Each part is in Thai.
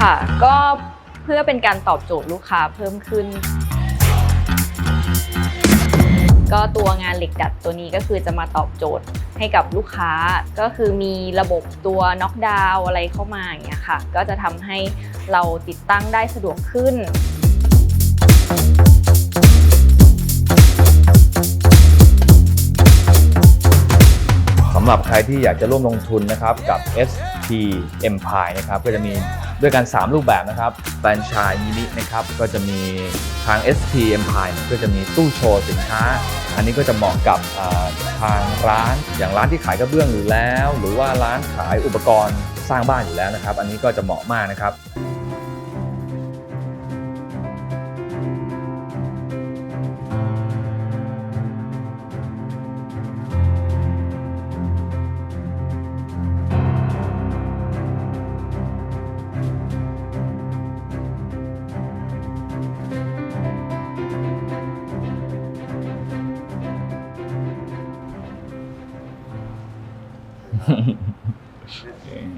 ค่ะ ก็เพื่อเป็นการตอบโจทย์ลูกค้าเพิ่มขึ้น ก็ตัวงานเหล็กดัดตัวนี้ก็คือจะมาตอบโจทย์ให้กับลูกค้า ก็คือมีระบบตัวน็อกดาวอะไรเข้ามาอย่างเงี้ยค่ะ ก็จะทำให้เราติดตั้งได้สะดวกขึ้นสำหรับใครที่อยากจะร่วมลงทุนนะครับกับ ST Empire นะครับก็จะมี ด้วยกัน 3 รูปแบบนะครับแฟรนไชส์มินินะครับก็จะมีทาง ST Empire ก็จะมีตู้โชว์สินค้า อันนี้ก็จะเหมาะกับทางร้านอย่างร้านที่ขายกระเบื้องอยู่แล้ว หรือว่าร้านขายอุปกรณ์สร้างบ้านอยู่แล้วนะครับ อันนี้ก็จะเหมาะมากนะครับ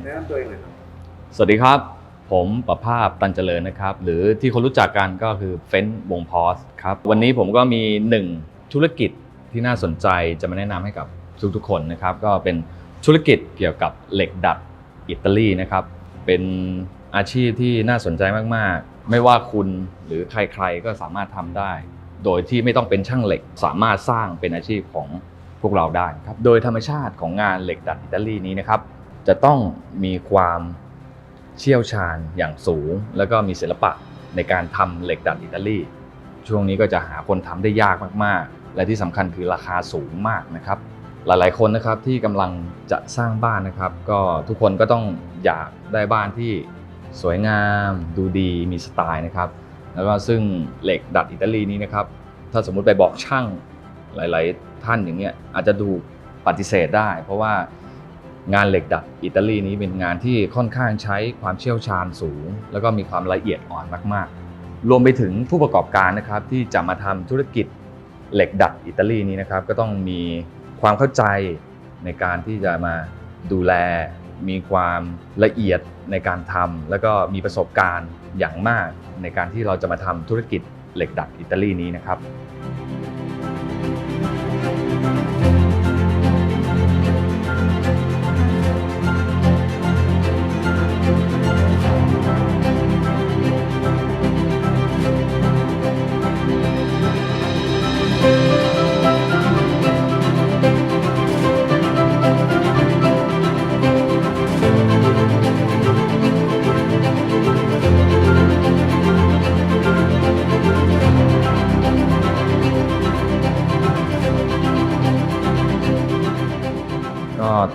แนะนำตัวเองหน่อยครับสวัสดีครับ ผมประภาพตันเจริญนะครับ หรือที่คนรู้จักกันก็คือเฟ้นวงพอสครับ วันนี้ผมก็มีหนึ่งธุรกิจที่น่าสนใจจะมาแนะนำให้กับทุกๆคนนะครับ ก็เป็นธุรกิจเกี่ยวกับเหล็กดัดอิตาลีนะครับ เป็นอาชีพที่น่าสนใจมากๆ ไม่ว่าคุณหรือใครๆก็สามารถทำได้ โดยที่ไม่ต้องเป็นช่างเหล็กสามารถสร้างเป็นอาชีพของ พวกเราได้ครับโดยธรรมชาติของงานเหล็กดัดอิตาลีนี้นะครับ จะต้องมีความเชี่ยวชาญอย่างสูง แล้วก็มีศิลปะในการทำเหล็กดัดอิตาลีช่วงนี้ก็จะหาคนทำได้ยากมากๆ และที่สำคัญคือราคาสูงมากนะครับ หลายๆคนนะครับที่กำลังจะสร้างบ้านนะครับ ก็ทุกคนก็ต้องอยากได้บ้านที่สวยงามดูดีมีสไตล์นะครับ แล้วก็ซึ่งเหล็กดัดอิตาลีนี้นะครับ ถ้าสมมุติไปบอกช่างหลาย ๆ ท่านอย่างเงี้ยอาจจะดูปฏิเสธได้ เพราะว่างานเหล็กดัดอิตาลีนี้เป็นงานที่ค่อนข้างใช้ความเชี่ยวชาญสูง แล้วก็มีความละเอียดอ่อนมากๆ รวมไปถึงผู้ประกอบการนะครับที่จะมาทำธุรกิจเหล็กดัดอิตาลีนี้นะครับก็ต้องมีความเข้าใจในการที่จะมาดูแล มีความละเอียดในการทำแล้วก็มีประสบการณ์อย่างมากในการที่เราจะมาทำธุรกิจเหล็กดัดอิตาลีนี้นะครับ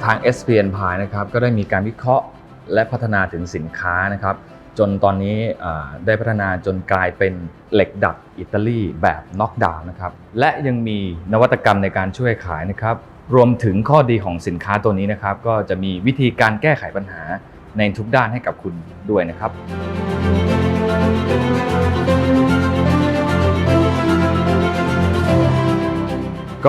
ทาง SPN p i นะครับก็ได้มีการวิเคราะห์และพัฒนาถึงสินค้านะครับ จนตอนนี้ได้พัฒนาจนกลายเป็นเหล็กดัดอิตาลีแบบน็อกดาวน์นะครับ และยังมีนวัตกรรมในการช่วยขายนะครับ รวมถึงข้อดีของสินค้าตัวนี้นะครับ ก็จะมีวิธีการแก้ไขปัญหาในทุกด้านให้กับคุณด้วยนะครับ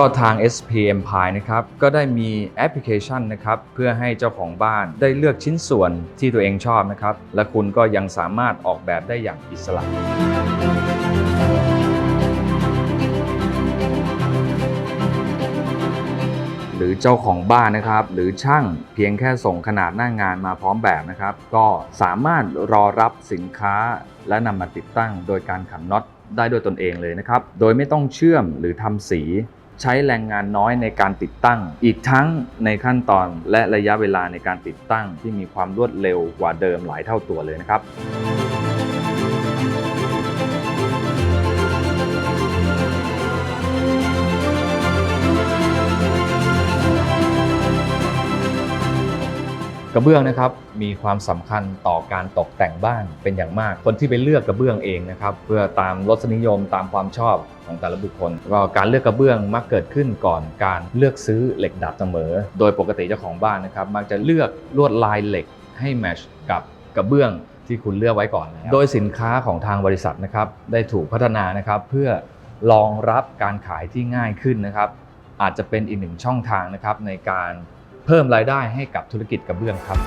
ก็ทาง SP Empire นะครับ ก็ได้มีแอปพลิเคชันนะครับ เพื่อให้เจ้าของบ้านได้เลือกชิ้นส่วนที่ตัวเองชอบนะครับ และคุณก็ยังสามารถออกแบบได้อย่างอิสระหรือเจ้าของบ้านนะครับ หรือช่างเพียงแค่ส่งขนาดหน้างงานมาพร้อมแบบนะครับ ก็สามารถรอรับสินค้าและนำมาติดตั้งโดยการขันน็อตได้ด้วยตนเองเลยนะครับ โดยไม่ต้องเชื่อมหรือทำสี ใช้แรงงานน้อยในการติดตั้ง อีกทั้งในขั้นตอนและระยะเวลาในการติดตั้งที่มีความรวดเร็วกว่าเดิมหลายเท่าตัวเลยนะครับ กระเบื้องนะครับมีความสำคัญต่อการตกแต่งบ้านเป็นอย่างมาก คนที่ไปเลือกกระเบื้องเองนะครับเพื่อตามรสนิยมตามความชอบของแต่ละบุคคลก็การเลือกกระเบื้องมักเกิดขึ้นก่อนการเลือกซื้อเหล็กดัดเสมอ โดยปกติเจ้าของบ้านนะครับมักจะเลือกลวดลายเหล็กให้แมชกับกระเบื้องที่คุณเลือกไว้ก่อน โดยสินค้าของทางบริษัทนะครับได้ถูกพัฒนานะครับเพื่อรองรับการขายที่ง่ายขึ้นนะครับอาจจะเป็นอีกหนึ่งช่องทางนะครับในการ เพิ่มรายได้ให้กับธุรกิจกระเบื้องครับ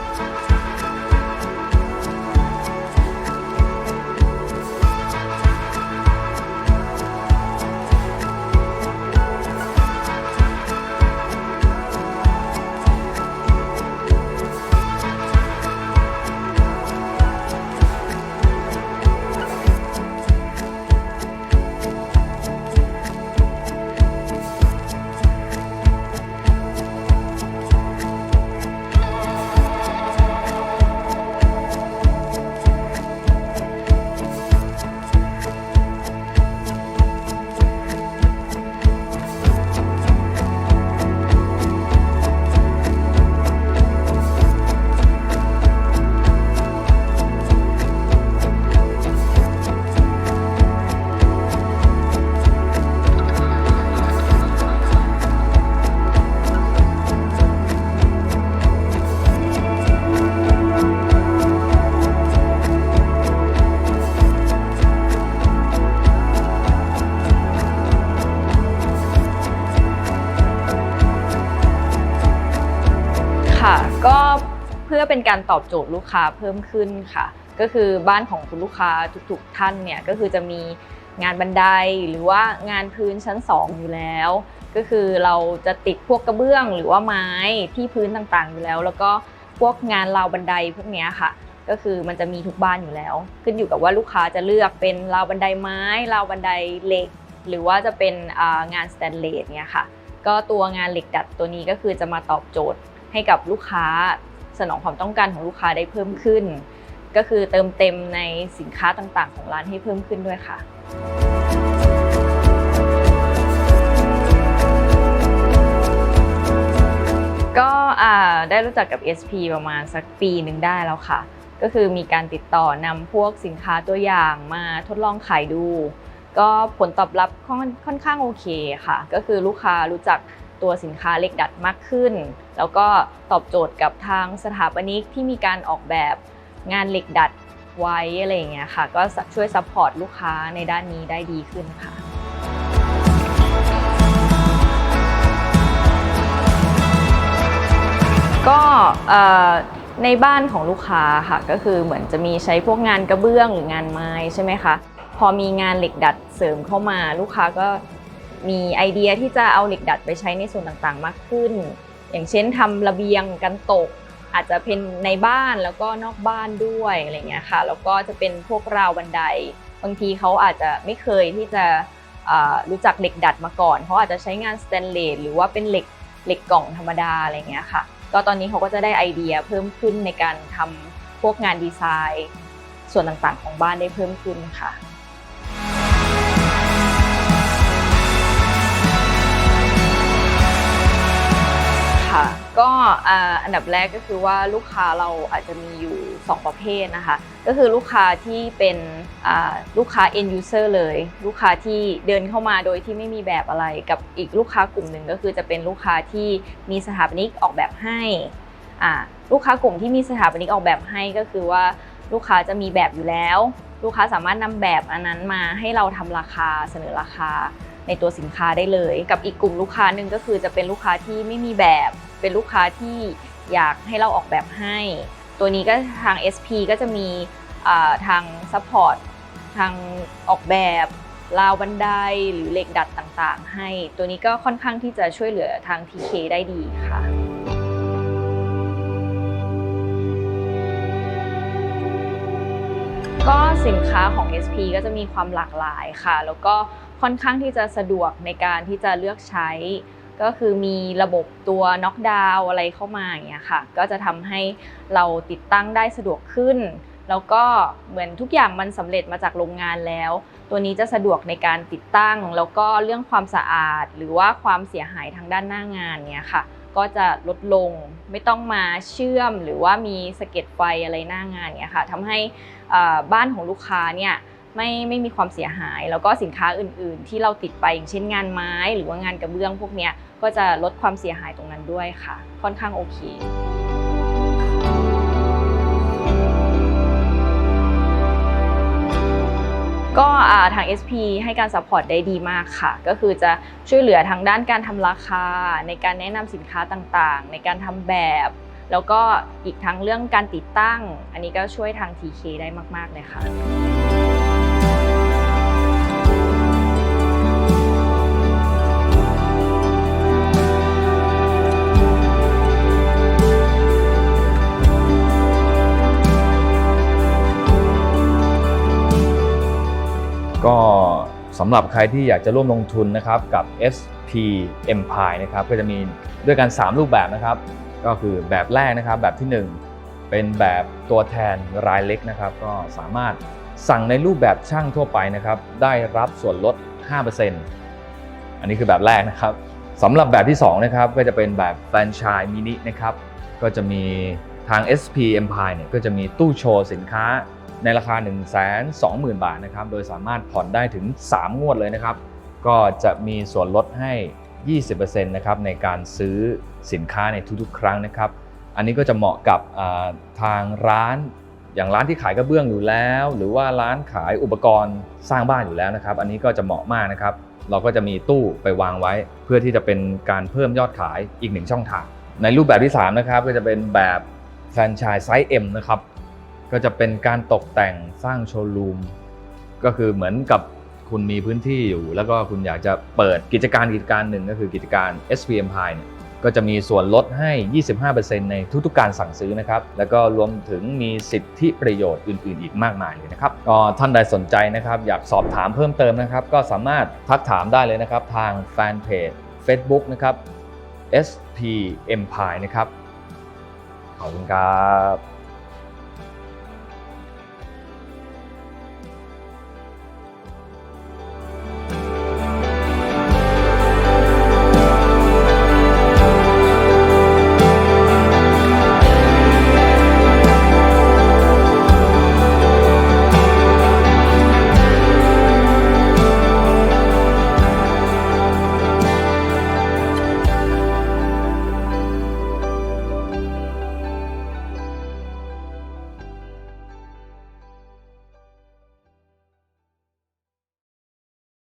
อเป็นการตอบโจทย์ลูกค้าเพิ่มขึ้นค่ะ ก็คือบ้านของคุณลูกค้าทุกๆท่านเนี่ยก็คือจะมีงานบันไดหรือว่างานพื้นชั้น 2 อยู่แล้ว ก็คือเราจะติดพวกกระเบื้องหรือว่าไม้ที่พื้นต่างๆ อยู่แล้ว แล้วก็พวกงานราวบันไดพวกนี้ค่ะ ก็คือมันจะมีทุกบ้านอยู่แล้ว ขึ้นอยู่กับว่าลูกค้าจะเลือกเป็นราวบันไดไม้ราวบันไดเหล็ก หรือว่าจะเป็นงานสแตนเลสเนี่ยค่ะก็ตัวงานเหล็กดัดตัวนี้ก็คือจะมาตอบโจทย์ให้กับลูกค้า สนองความต้องการของลูกค้าได้เพิ่มขึ้น ก็คือเติมเต็มในสินค้าต่างๆ ของร้านให้เพิ่มขึ้นด้วยค่ะก็ได้รู้จักกับ SP ประมาณสักปีหนึ่งได้แล้วค่ะ ก็คือมีการติดต่อนำพวกสินค้าตัวอย่างมาทดลองขายดู ก็ผลตอบรับค่อนข้างโอเคค่ะ ก็คือลูกค้ารู้จัก ตัวสินค้าเหล็กดัดมากขึ้น แล้วก็ตอบโจทย์กับทางสถาปนิกที่มีการออกแบบงานเหล็กดัดไว้อะไรอย่างเงี้ยค่ะ ก็ช่วยซัพพอร์ตลูกค้าในด้านนี้ได้ดีขึ้นค่ะก็ในบ้านของลูกค้าค่ะก็คือเหมือนจะมีใช้พวกงานกระเบื้องหรืองานไม้ใช่ไหมคะพอมีงานเหล็กดัดเสริมเข้ามาลูกค้าก็ มีไอเดียที่จะเอาเหล็กดัดไปใช้ในส่วนต่างๆ มากขึ้น อย่างเช่นทำระเบียงกันตก อาจจะเป็นในบ้านแล้วก็นอกบ้านด้วยอะไรเงี้ยค่ะแล้วก็จะเป็นพวกราวบันได บางทีเขาอาจจะไม่เคยที่จะรู้จักเหล็กดัดมาก่อนเขาอาจจะใช้งานสแตนเลสหรือว่าเป็นเหล็กเหล็กกล่องธรรมดาอะไรเงี้ยค่ะ ก็ตอนนี้เขาก็จะได้ไอเดียเพิ่มขึ้นในการทำพวกงานดีไซน์ ส่วนต่างๆของบ้านได้เพิ่มขึ้นค่ะ อันดับแรกก็คือว่าลูกค้าเราอาจจะมีอยู่ 2 ประเภทนะคะ ก็คือลูกค้าที่เป็นลูกค้า end user เลย ลูกค้าที่เดินเข้ามาโดยที่ไม่มีแบบอะไรกับอีกลูกค้ากลุ่มหนึ่งก็คือจะเป็นลูกค้าที่มีสถาปนิกออกแบบให้ลูกค้ากลุ่มที่มีสถาปนิกออกแบบให้ก็คือว่าลูกค้าจะมีแบบอยู่แล้ว ลูกค้าสามารถนำแบบอันนั้นมาให้เราทำราคาเสนอราคาในตัวสินค้าได้เลย กับอีกกลุ่มลูกค้าหนึ่งก็คือจะเป็นลูกค้าที่ไม่มีแบบ เป็นลูกค้าที่อยากให้เราออกแบบให้ ตัวนี้ก็ทาง SP ก็จะมีทางซัพพอร์ตทางออกแบบราวบันไดหรือเหล็กดัดต่างๆ ให้ ตัวนี้ก็ค่อนข้างที่จะช่วยเหลือทาง TK ได้ดีค่ะ ก็สินค้าของ SP ก็จะมีความหลากหลายค่ะ แล้วก็ค่อนข้างที่จะสะดวกในการที่จะเลือกใช้ ก็คือมีระบบตัวน็อกดาวอะไรเข้ามาอย่างเงี้ยค่ะ ก็จะทำให้เราติดตั้งได้สะดวกขึ้น แล้วก็เหมือนทุกอย่างมันสำเร็จมาจากโรงงานแล้ว ตัวนี้จะสะดวกในการติดตั้ง แล้วก็เรื่องความสะอาด หรือว่าความเสียหายทางด้านหน้างานเนี้ยค่ะก็จะลดลงไม่ต้องมาเชื่อมหรือว่ามีสะเก็ดไฟอะไรหน้างานเนี้ยค่ะทำให้บ้านของลูกค้าเนี่ย ไม่ไม่มีความเสียหาย แล้วก็สินค้าอื่น ๆ ที่เราติดไปอย่างเช่นงานไม้หรือว่างานกระเบื้องพวกนี้ก็จะลดความเสียหายตรงนั้นด้วยค่ะ ค่อนข้างโอเคก็ทาง SP ให้การซัพพอร์ตได้ดีมากค่ะ ก็คือจะช่วยเหลือทางด้านการทำราคา ในการแนะนำสินค้าต่างๆ ในการทำแบบ แล้วก็อีกทั้งเรื่องการติดตั้ง อันนี้ก็ช่วยทาง TK ได้มาก ๆ เลยค่ะ ก็สำหรับใครที่อยากจะร่วมลงทุนนะครับกับ SP Empire นะครับก็จะมีด้วยกัน 3 รูปแบบนะครับ ก็คือแบบแรกนะครับแบบที่ 1 เป็นแบบตัวแทนรายเล็กนะครับ ก็สามารถสั่งในรูปแบบช่างทั่วไปนะครับ ได้รับส่วนลด 5%อันนี้คือแบบแรกนะครับสำหรับแบบที่2นะครับก็จะเป็นแบบแฟรนไชส์มินินะครับก็จะมีทาง SP Empire เนี่ยก็จะมีตู้โชว์สินค้า ในราคา 1 2 0 0 0 0 บาทนะครับ โดยสามารถผ่อนได้ถึง 3 งวดเลยนะครับ ก็จะมีส่วนลดให้ 20%นะครับในการซื้อสินค้าในทุกๆ ครั้งนะครับ อันนี้ก็จะเหมาะกับทางร้านอย่างร้านที่ขายกระเบื้องอยู่แล้ว หรือว่าร้านขายอุปกรณ์สร้างบ้านอยู่แล้วนะครับ อันนี้ก็จะเหมาะมากนะครับ เราก็จะมีตู้ไปวางไว้ เพื่อที่จะเป็นการเพิ่มยอดขายอีกหนึ่งช่องทาง ในรูปแบบที่3นะครับก็จะเป็นแบบแฟรนไชส์ไซส์ M นะครับ ก็จะเป็นการตกแต่งสร้างโชว์รูมก็คือเหมือนกับคุณมีพื้นที่อยู่ แล้วก็คุณอยากจะเปิดกิจการกิจการหนึ่งก็คือกิจการ SPM p i เนี่ยก็จะมีส่วนลดให้ 25%ในทุกๆ การสั่งซื้อนะครับ แล้วก็รวมถึงมีสิทธิประโยชน์อื่นๆ อีกมากมายเลยนะครับก็ท่านใดสนใจนะครับ อยากสอบถามเพิ่มเติมนะครับ ก็สามารถทักถามได้เลยนะครับ ทางแฟนเพจ Facebook นะครับ SP Empire นะครับ ขอบคุณครับ